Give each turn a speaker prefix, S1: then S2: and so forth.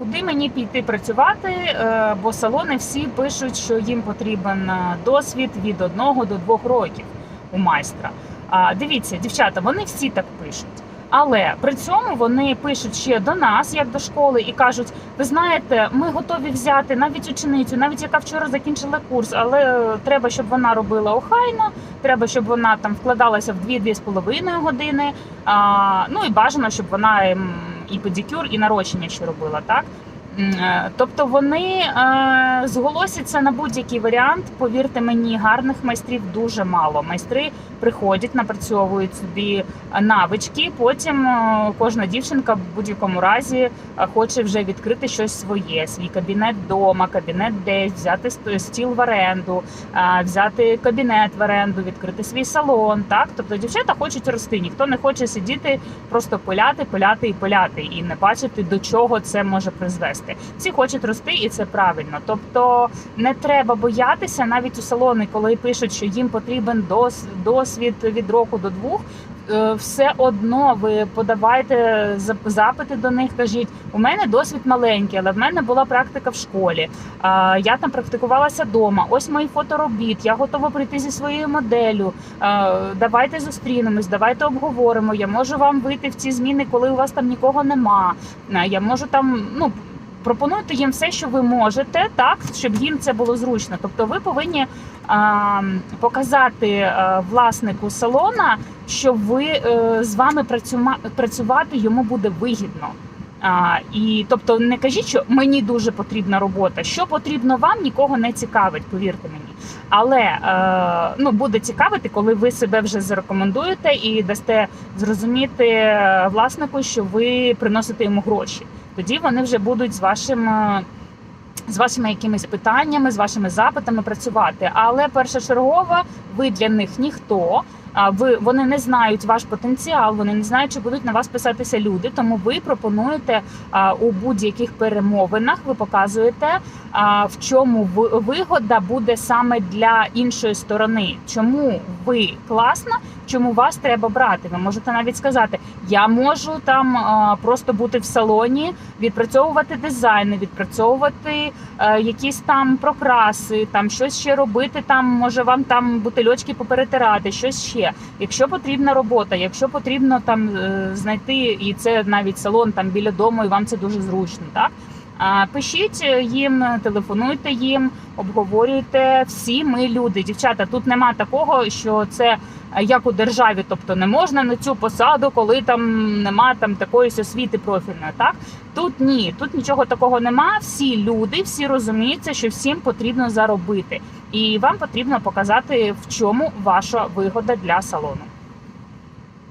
S1: Куди мені піти працювати? Е, Бо салони всі пишуть, що їм потрібен е, досвід від одного до двох років у майстра. А дивіться, дівчата, вони всі так пишуть. Але при цьому вони пишуть ще до нас, як до школи, і кажуть: ви знаєте, ми готові взяти навіть ученицю, навіть яка вчора закінчила курс, але е, треба, щоб вона робила охайно, треба, щоб вона там вкладалася в 2-2,5 з половиною години. А, ну і бажано, щоб вона ем, і педикюр, і нарощення що робила, так? Е, Тобто вони е, зголосяться на будь-який варіант. Повірте мені, гарних майстрів дуже мало. Майстри приходять, напрацьовують собі е, навички. Потім кожна дівчинка в будь-якому разі хоче вже відкрити щось своє: свій кабінет вдома, кабінет десь, взяти ст- стіл в оренду, взяти кабінет в оренду, відкрити свій салон. Так, тобто дівчата хочуть рости. Ніхто не хоче сидіти, просто пиляти, пиляти і пиляти, і не бачити до чого це може призвести. Всі хочуть рости, і це правильно. Тобто не треба боятися навіть у салони, коли пишуть, що їм потрібен дос- досвід від року до двох. е, Все одно ви подавайте запити до них. Кажіть, у мене досвід маленький, але в мене була практика в школі. Я там практикувалася вдома. Ось мої фоторобіт. Я готова прийти зі своєю моделлю. Давайте зустрінемось, давайте обговоримо. Я можу вам вийти в ці зміни, коли у вас там нікого нема. Я можу там ну. Пропонуйте їм все, що ви можете, так щоб їм це було зручно. Тобто, ви повинні а, показати а, власнику салона, що ви е, з вами працювати йому буде вигідно. А, і тобто не кажіть, що мені дуже потрібна робота. Що потрібно вам, нікого не цікавить, повірте мені. Але е, ну буде цікавити, коли ви себе вже зарекомендуєте і дасте зрозуміти е, власнику, що ви приносите йому гроші. Тоді вони вже будуть з вашим. е, З вашими якимись питаннями, з вашими запитами працювати, але першочергово ви для них ніхто. А ви вони не знають ваш потенціал, вони не знають, чи будуть на вас писатися люди. Тому ви пропонуєте а, у будь-яких перемовинах. Ви показуєте, а, в чому вигода буде саме для іншої сторони. Чому ви класна, чому вас треба брати? Ви можете навіть сказати: я можу там а, просто бути в салоні, відпрацьовувати дизайни, відпрацьовувати е, якісь там прокраси, там щось ще робити. Там може вам там бутильочки поперетирати, щось ще. Якщо потрібна робота, якщо потрібно там е, знайти, і це навіть салон там біля дому, і вам це дуже зручно, так. Пишіть їм, телефонуйте їм, обговорюйте. Всі ми люди. Дівчата, тут нема такого, що це е, як у державі, тобто не можна на цю посаду, коли там нема там такої освіти профільної. Так тут ні, тут нічого такого нема. Всі люди, всі розуміються, що всім потрібно заробити, і вам потрібно показати, в чому ваша вигода для салону.